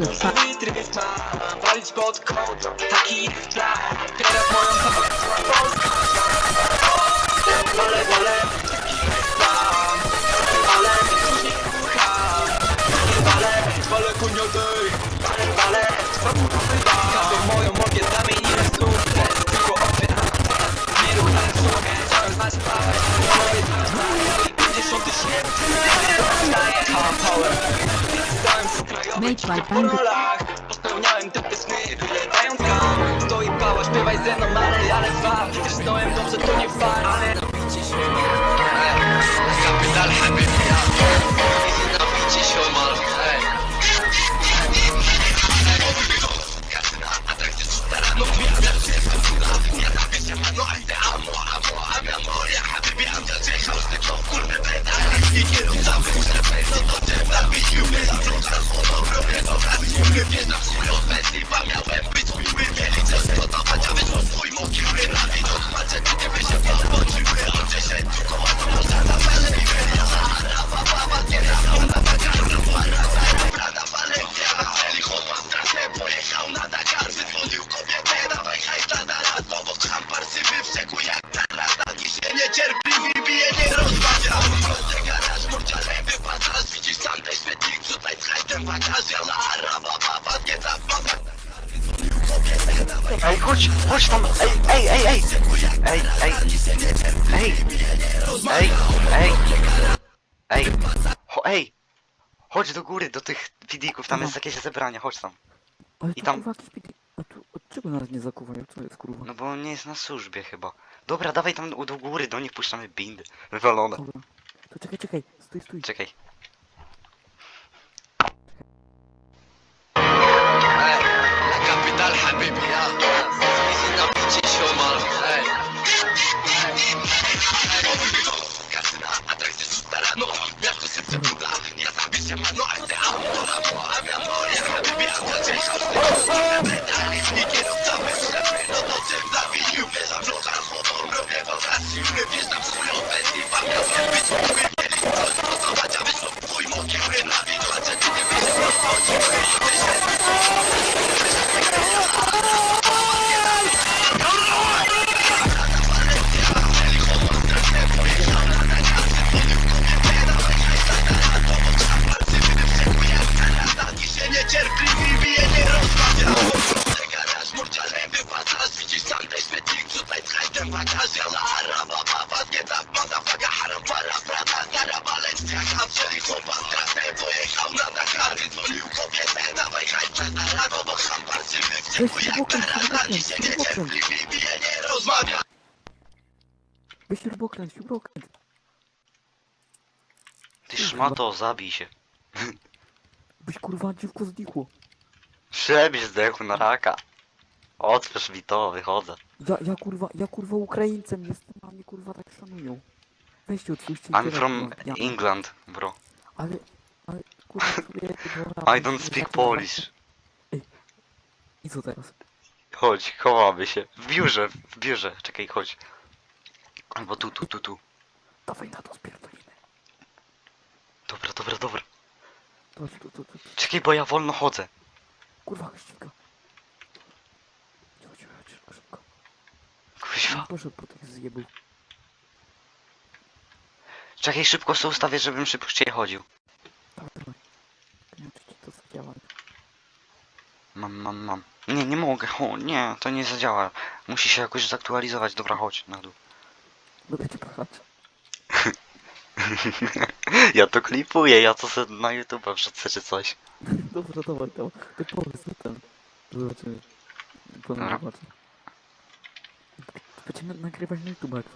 Klasa. Walić pod kąt, taki plan Teraz moją Polskę Wolę, wolę, Ale później kucham Wolę, wolę kunioty Wolę, wolę, wolę moją mogę dać Wejdź Po łajpandy. rolach popełniałem dupy sny Wylewają tam To i pała, śpiewaj ze mną dalej, ale dwa. Też znałem dobrze, to nie fart Ale robicie się Zapytal Habibi Kurde, beda, i nie rób za to Wypieram swój obecny, pamiałem być miły Mieli coś dodawać, a wyszło swój mógł Wyrali to znaczy, gdyby się podłączyły Oczy się tylko łatwo można na fale I wyraza, rawa, baba, nie rasa Ona taka rawa, rasa, wybrana Walencja Celi chłopa strasznie pojechał na Dakar Wyzwolił kobietę, dawaj hajs dla naraz Obok szampar sypy wściekły jak taras Na dziś nie cierpi omal, ej Ej, chodź, chodź tam, ej, ej, ej, ej, ej, ej, ej, ej, ej, ej, Cho, ej, chodź do góry, do tych fidików, tam jest jakieś zebranie, chodź tam. Ale I to tam- kurwa jakiś pidi... A tu, od czego nas nie zakuwają? Co jest kurwa? No bo on nie jest na służbie chyba. Dobra, dawaj tam do góry, do nich puszczamy bindy. Wywalone. Dobra. To czekaj, czekaj, stój, stój. Czekaj. Ne Wyślij bokiem, wyślij bokiem, wyślij bokiem. Ty szmato, zabij się. Byś kurwa dziwko znikło. Przebić zdechł na raka. Otwórz mi to, wychodzę. Ja, ja kurwa, ja kurwa Ukraińcem jestem, a mnie kurwa tak szanują. Weźcie otwórzcie I'm from ja, England, bro. Ale, ale kurwa sobie dobra, I don't speak Polish. I co teraz? Chodź, chowamy się. W biurze, w biurze. Czekaj, chodź. Albo tu, tu, tu, tu. Dawaj na to spierdolimy. Dobra, dobra, dobra. To, to, to, to, Czekaj, bo ja wolno chodzę. kurwa ściga. Chodź, chodź, szybko, szybko. Kuźwa. Po tych zjebów. Czekaj, szybko sobie ustawię, żebym szybciej chodził. To zadziała. Mam, mam, mam. Nie, nie mogę. O, nie, to nie zadziała. Musi się jakoś zaktualizować. Dobra, chodź na dół. Będę cię pchać. Ja to klipuję, ja to sobie na YouTube wrzucę czy coś. Dobra, dawaj, dawaj. Ty pomysł na ten. Zobaczymy. To Dobra. zobaczę. Będziemy nagrywać na YouTube.